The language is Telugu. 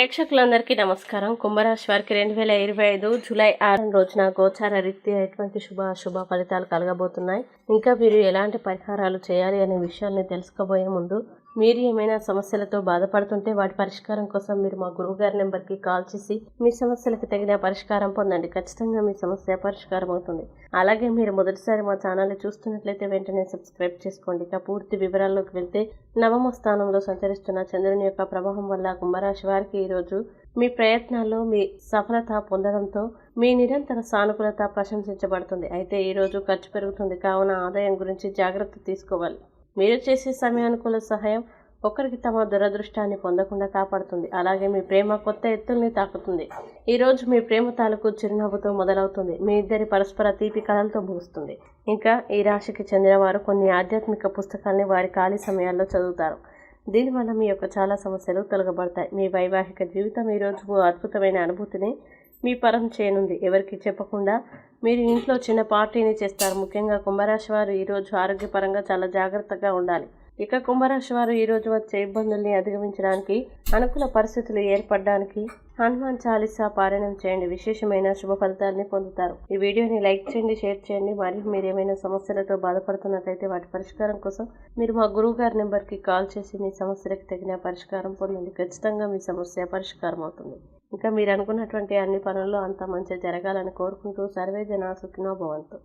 ప్రేక్షకులందరికీ నమస్కారం. కుంభరాశి వారికి రెండు వేల ఇరవై ఐదు జూలై ఆరు రోజున గోచార రీత్యా ఎటువంటి శుభ అశుభ ఫలితాలు కలగబోతున్నాయి? ఇంకా మీరు ఎలాంటి పరిహారాలు చేయాలి అనే విషయాన్ని తెలుసుకోబోయే ముందు మీరు ఏమైనా సమస్యలతో బాధపడుతుంటే వాటి పరిష్కారం కోసం మీరు మా గురువుగారి నెంబర్కి కాల్ చేసి మీ సమస్యలకు తగిన పరిష్కారం పొందండి. ఖచ్చితంగా మీ సమస్య పరిష్కారం అవుతుంది. అలాగే మీరు మొదటిసారి మా ఛానల్ని చూస్తున్నట్లయితే వెంటనే సబ్స్క్రైబ్ చేసుకోండి. ఇక పూర్తి వివరాల్లోకి వెళ్తే నవమ స్థానంలో సంచరిస్తున్న చంద్రుని యొక్క ప్రభావం వల్ల కుంభరాశి వారికి ఈరోజు మీ ప్రయత్నాల్లో మీ సఫలత పొందడంతో మీ నిరంతర సానుకూలత ప్రశంసించబడుతుంది. అయితే ఈరోజు ఖర్చు పెరుగుతుంది. కావున ఆదాయం గురించి జాగ్రత్త తీసుకోవాలి. మీరు చేసే సమయానుకూల సహాయం ఒకరికి తమ దురదృష్టాన్ని పొందకుండా కాపాడుతుంది. అలాగే మీ ప్రేమ కొత్త ఎత్తుల్ని తాకుతుంది. ఈరోజు మీ ప్రేమ తాలూకు చిరునవ్వుతో మొదలవుతుంది. మీ ఇద్దరి పరస్పర తీపి కళలతో ముగుస్తుంది. ఇంకా ఈ రాశికి చెందిన వారు కొన్ని ఆధ్యాత్మిక పుస్తకాల్ని వారి ఖాళీ సమయాల్లో చదువుతారు. దీనివల్ల మీ యొక్క చాలా సమస్యలు తొలగబడతాయి. మీ వైవాహిక జీవితం ఈరోజు అద్భుతమైన అనుభూతిని మీ పరం చేయనుంది. ఎవరికి చెప్పకుండా మీరు ఇంట్లో చిన్న పార్టీని చేస్తారు. ముఖ్యంగా కుంభరాశి వారు ఈరోజు ఆరోగ్యపరంగా చాలా జాగ్రత్తగా ఉండాలి. ఇక కుంభరాశి వారు ఈరోజు వచ్చే ఇబ్బందుల్ని అధిగమించడానికి అనుకూల పరిస్థితులు ఏర్పడడానికి హనుమాన్ చాలీసా పారాయణం చేయండి. విశేషమైన శుభ ఫలితాలని పొందుతారు. ఈ వీడియోని లైక్ చేయండి షేర్ చేయండి. మరియు మీరు ఏమైనా సమస్యలతో బాధపడుతున్నట్లయితే వాటి పరిష్కారం కోసం మీరు మా గురువు గారి నెంబర్కి కాల్ చేసి మీ సమస్యలకు తగిన పరిష్కారం పొందండి. ఖచ్చితంగా మీ సమస్య పరిష్కారం అవుతుంది ఇంకా మీరు అనుకున్నటువంటి అన్ని పనుల్లో అంత మంచి జరగాలని కోరుకుంటూ సర్వే జనా సుఖినో భవంతు.